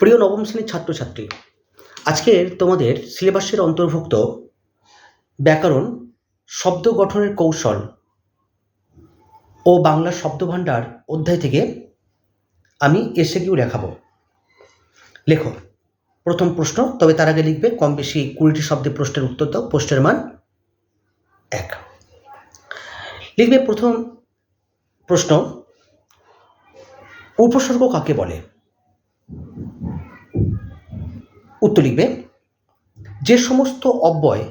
প্রিয় নবম শ্রেণির ছাত্রছাত্রী, আজকের তোমাদের সিলেবাসের অন্তর্ভুক্ত ব্যাকরণ, শব্দ গঠনের কৌশল ও বাংলা শব্দভাণ্ডার অধ্যায় থেকে আমি এসে গিয়েও লেখাবো লেখো, প্রথম প্রশ্ন, তবে তার আগে লিখবে, কম বেশি কুড়িটি শব্দে প্রশ্নের উত্তর দাও, প্রশ্নের মান এক। লিখবে প্রথম প্রশ্ন, উপসর্গ কাকে বলে? উত্তর লিখবে, যে সমস্ত অব্যয়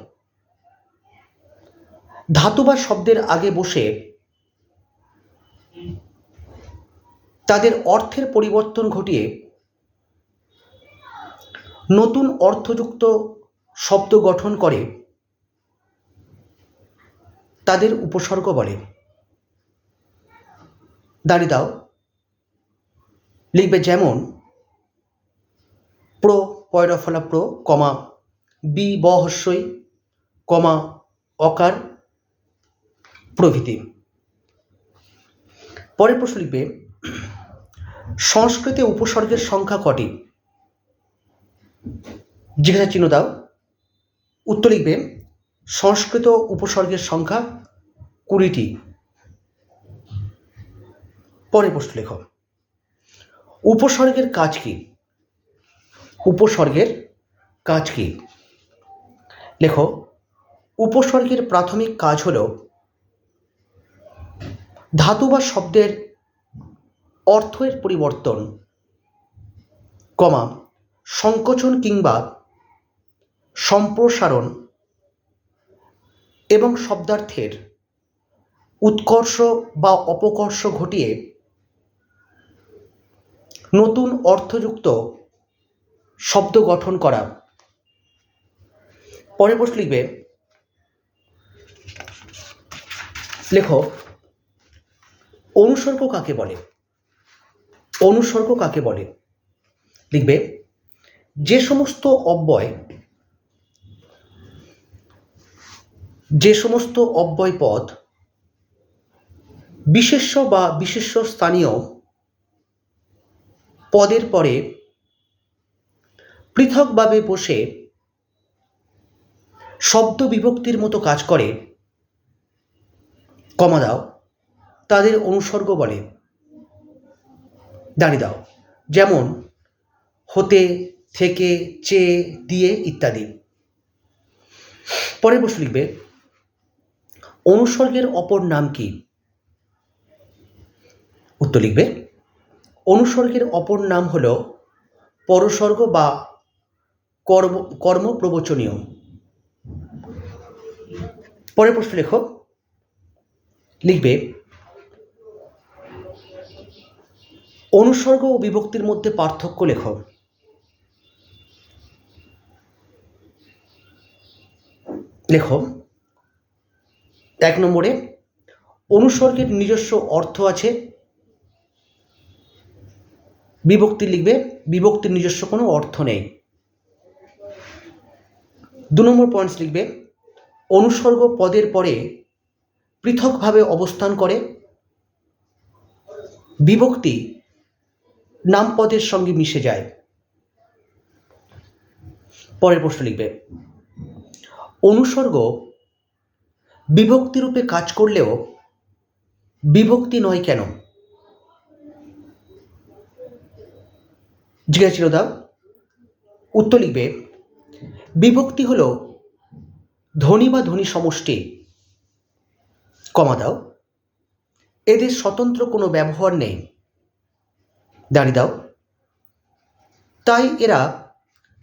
ধাতু বা শব্দের আগে বসে তাদের অর্থের পরিবর্তন ঘটিয়ে নতুন অর্থযুক্ত শব্দ গঠন করে, তাদের উপসর্গ বলে। দাঁড়িয়ে দাও। লিখবে, যেমন প্র পয়রফলা প্র কমা বি ব হস্যই কমা অকার প্রভৃতি। পরের প্রশ্ন লিখবে, সংস্কৃতে উপসর্গের সংখ্যা কটি? জিজ্ঞাসা চিহ্ন দাও। উত্তর লিখবে, সংস্কৃত উপসর্গের সংখ্যা কুড়িটি। পরের প্রশ্ন লেখ, উপসর্গের কাজ কি? উপসর্গের কাজ কি? লেখো, উপসর্গের প্রাথমিক কাজ হল ধাতু বা শব্দের অর্থের পরিবর্তন, কমা, সংকোচন কিংবা সম্প্রসারণ এবং শব্দার্থের উৎকর্ষ বা অপকর্ষ ঘটিয়ে নতুন অর্থযুক্ত শব্দ গঠন করা। পরের প্রশ্ন লিখবে, লেখো, অনুসর্গ কাকে বলে? অনুসর্গ কাকে বলে? লিখবে, যে সমস্ত অব্যয়, যে সমস্ত অব্যয় পদ, বিশেষ্য বা বিশেষ্য স্থানীয় পদের পরে পৃথকভাবে বসে শব্দ বিভক্তির মতো কাজ করে। কমা দাও। তাদের অনুসর্গ বলে। দাঁড়িয়ে দাও। যেমন হতে, থেকে, চেয়ে, দিয়ে ইত্যাদি। পরের প্রশ্ন লিখবে, অনুসর্গের অপর নাম কি? উত্তর লিখবে, অনুসর্গের অপর নাম হল পরসর্গ বা কর্ম কর্ম প্রবচনীয়। পরের প্রশ্ন লেখো। লিখবে, অনুসর্গ ও বিভক্তির মধ্যে পার্থক্য লেখো। লেখো, এক নম্বরে, অনুসর্গের নিজস্ব অর্থ আছে। বিভক্তি লিখবে, বিভক্তির নিজস্ব কোনো অর্থ নেই। দু নম্বর পয়েন্টস লিখবে, অনুসর্গ পদের পরে পৃথকভাবে অবস্থান করে বিভক্তি নাম পদের সঙ্গে মিশে যায়। পরের প্রশ্ন লিখবে, অনুসর্গ বিভক্তিরূপে কাজ করলেও বিভক্তি নয় কেন? জিজ্ঞাসা ছিল দাও। উত্তর লিখবে বিভক্তি হল ধনী বা ধনী সমষ্টি। কমা দাও। এদের স্বতন্ত্র কোনো ব্যবহার নেই। দাঁড়িয়ে দাও। তাই এরা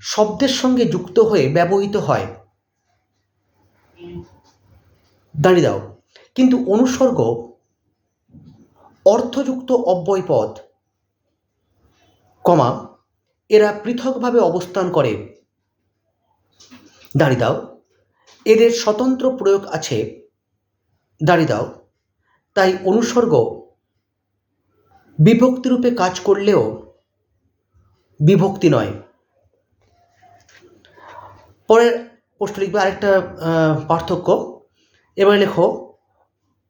শব্দের সঙ্গে যুক্ত হয়ে ব্যবহৃত হয়। দাঁড়িয়ে দাও। কিন্তু অনুসর্গ অর্থযুক্ত অব্যয় কমা, এরা পৃথকভাবে অবস্থান করে। দাঁড়িয়ে দাও। এদের স্বতন্ত্র প্রয়োগ আছে। দাঁড়িয়ে দাও। তাই অনুসর্গ বিভক্তিরূপে কাজ করলেও বিভক্তি নয়। পরের প্রশ্ন লিখবে আরেকটা পার্থক্য। এবারে লেখো,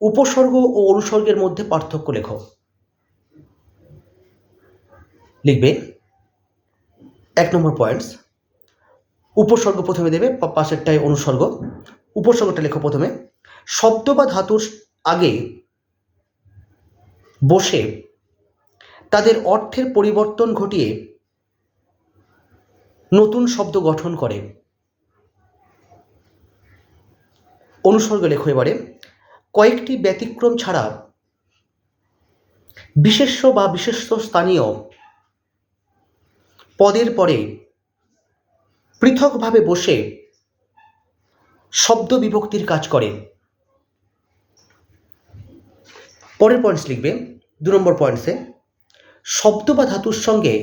উপসর্গ ও অনুসর্গের মধ্যে পার্থক্য লেখো। লিখবে, এক নম্বর পয়েন্টস উপসর্গ প্রথমে দেবে, পা- পাশেরটায় অনুসর্গ। উপসর্গটা লেখো প্রথমে। শব্দ বা ধাতুর আগে বসে তাদের অর্থের পরিবর্তন ঘটিয়ে নতুন শব্দ গঠন করে। অনুসর্গ লেখো এবারে। কয়েকটি ব্যতিক্রম ছাড়া বিশেষ্য বা বিশেষ্য স্থানীয় পদের পরে পৃথকভাবে বসে শব্দ বিভক্তির কাজ করে। পরের পয়েন্টস লিখবে, দু নম্বর পয়েন্টসে শব্দ বা ধাতুর সঙ্গে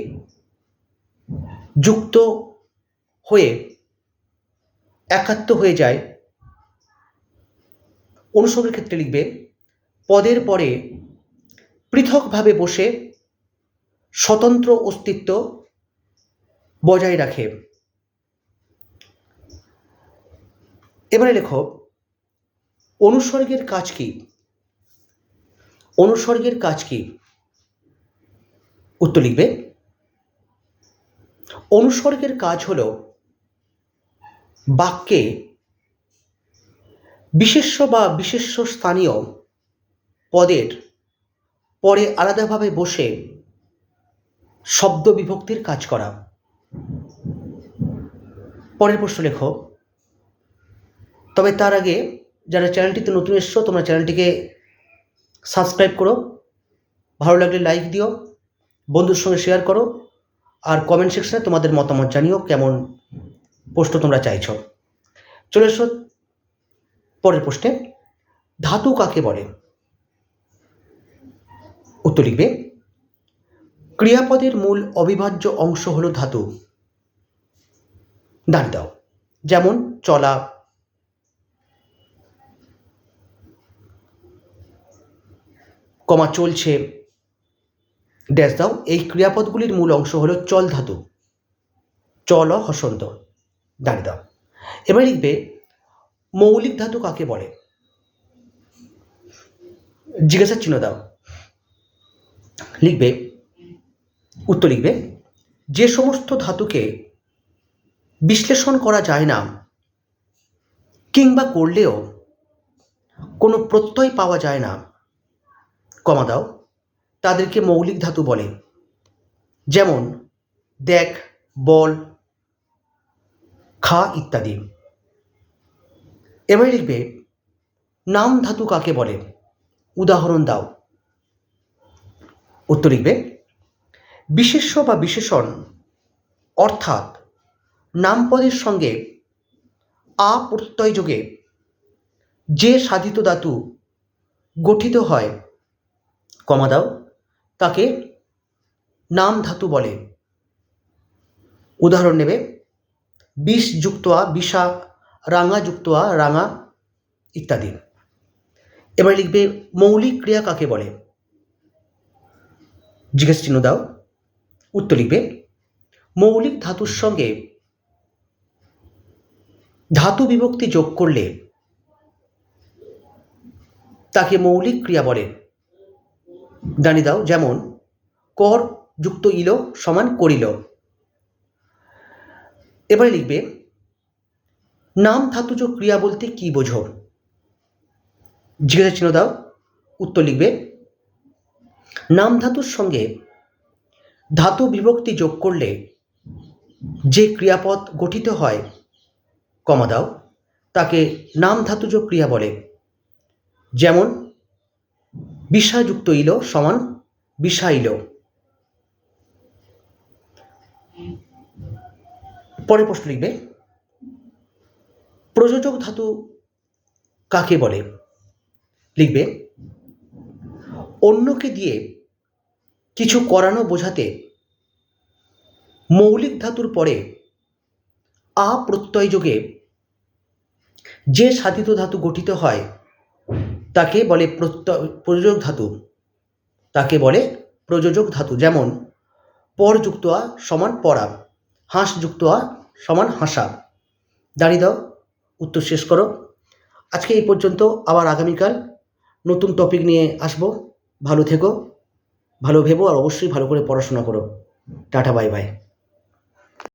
যুক্ত হয়ে একাত্ম হয়ে যায়। অনুসর্গের ক্ষেত্রে লিখবে, পদের পরে পৃথকভাবে বসে স্বতন্ত্র অস্তিত্ব বজায় রাখে। এবারে লেখো, অনুসর্গের কাজ কি? অনুসর্গের কাজ কি? উত্তর লিখবে, অনুসর্গের কাজ হল বাক্যে বিশেষ্য বা বিশেষ্য স্থানীয় পদের পরে আলাদাভাবে বসে শব্দ বিভক্তির কাজ করা। পরের প্রশ্ন লেখো তবে তার আগে যারা চ্যানেলটিতে নতুন এসছো, তোমরা চ্যানেলটিকে সাবস্ক্রাইব করো, ভালো লাগলে লাইক দিও বন্ধুর সঙ্গে শেয়ার করো, আর কমেন্ট সেকশনে তোমাদের মতামত জানিও, কেমন প্রশ্ন তোমরা চাইছো। চলে এসো পরের প্রশ্নে। ধাতু কাকে বলে? উত্তর লিখবে, ক্রিয়াপদের মূল অবিভাজ্য অংশ হলো ধাতু। দাঁড় দাও, যেমন চলা কমা চলছে। ড্যাশ দাও। এই ক্রিয়াপদগুলির মূল অংশ হলো চল ধাতু। চল হসন্ত। দাঁড়িয়ে দাও। এবার লিখবে, মৌলিক ধাতু কাকে বলে? জিজ্ঞাসার চিহ্ন দাও। লিখবে, উত্তর লিখবে, যে সমস্ত ধাতুকে বিশ্লেষণ করা যায় না, কিংবা করলেও কোনো প্রত্যয় পাওয়া যায় না কমা দাও। তাদেরকে মৌলিক ধাতু বলে। যেমন, দেখ, বল, খা ইত্যাদি। এবারে লিখবে, নাম ধাতু কাকে বলে? উদাহরণ দাও। উত্তর লিখবে, বিশেষ্য বা বিশেষণ অর্থাৎ নামপদের সঙ্গে আ প্রত্যয় যোগে যে সাধিত ধাতু গঠিত হয় কমা দাও। তাকে নাম ধাতু বলে। উদাহরণ নেবে, বিষ যুক্ত আ বিষা, রাঙা যুক্ত আ রাঙা ইত্যাদি। এবার লিখবে, মৌলিক ক্রিয়া কাকে বলে? জিজ্ঞেস চিহ্ন দাও। উত্তর লিখবে, মৌলিক ধাতুর সঙ্গে ধাতু বিভক্তি যোগ করলে তাকে মৌলিক ক্রিয়া বলে। দাঁড়িয়ে দাও, যেমন, কর যুক্ত ইল সমান করিল। এবারে লিখবে, নাম ধাতুজ ক্রিয়া বলতে কি বোঝো? জিজ্ঞাসা চিহ্ন দাও, উত্তর লিখবে, নাম ধাতুর সঙ্গে ধাতু বিভক্তি যোগ করলে যে ক্রিয়াপদ গঠিত হয়, কমা দাও, তাকে নাম ধাতুজ ক্রিয়া বলে। যেমন বিষাযুক্ত ইলো সমান বিষাইল। পরের প্রশ্ন লিখবে, প্রযোজক ধাতু কাকে বলে? লিখবে, অন্যকে দিয়ে কিছু করানো বোঝাতে মৌলিক ধাতুর পরে আ প্রত্যয় যোগে যে সাধিত ধাতু গঠিত হয় তাকে বলে প্রত্যয় প্রযোজক ধাতু। তাকে বলে প্রযোজক ধাতু, যেমন পর যুক্ত আ সমান পরা, হাঁস যুক্ত আ সমান হাসা। দাঁড়িয়ে দাও, উত্তর শেষ করো। আজকে এই পর্যন্ত, আবার আগামীকাল নতুন টপিক নিয়ে আসব। ভালো থেকো, ভালো ভেবো, আর অবশ্যই ভালো করে পড়াশোনা করো। Tata bye bye